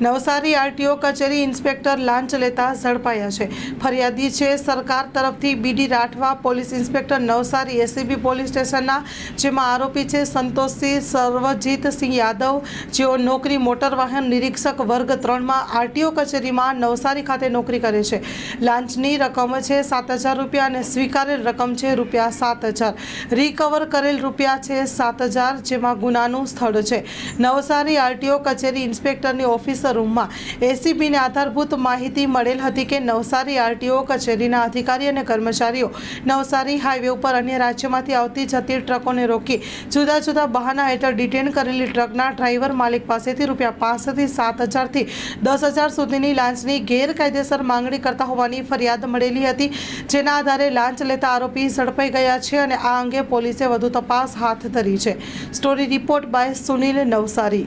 Navsari RTO કચેરી inspector લાંચ લેતા ઝડપાયા છે. ફરિયાદી છે, સરકાર તરફથી B D Rathwa police inspector Navsari ACB police સ્ટેશનના, જેમાં આરોપી છે સંતોષસિંહ સર્વજીતસિંહ યાદવ, જેઓ નોકરી મોટર વાહન નિરીક્ષક વર્ગ ત્રણમાં આરટીઓ કચેરીમાં નવસારી ખાતે નોકરી કરે છે. લાંચની રકમ છે સાત હજાર રૂપિયા અને સ્વીકારેલ રકમ છે રૂપિયા સાત હજાર. રિકવર કરેલ રૂપિયા છે સાત હજાર, જેમાં ગુનાનું સ્થળ છે. નવસારી આરટીઓ કચેરી ઇન્સ્પેક્ટરની ઓફિસર રૂમમાં એસીબીને આધારભૂત માહિતી મળેલ હતી કે નવસારી આરટીઓ, કચેરીના અધિકારી અને કર્મચારીઓ નવસારી હાઈવે ઉપર અન્ય રાજ્યમાંથી આવતી જતી ટ્રકોને રોકી જુદા જુદા બહાના હેઠળ ડિટેન કરેલી ટ્રકના ડ્રાઈવર માલિક પાસેથી રૂપિયા પાંચથી સાત હજારથી દસ હજાર સુધીની લાંચની ગેરકાયદેસર માંગણી કરતા હોવાની ફરિયાદ મળેલી હતી, જેના આધારે લાંચ લેતા આરોપી ઝડપાઈ ગયા છે અને આ અંગે પોલીસે વધુ તપાસ હાથ ધરી છે. Story report by Sunil Navsari.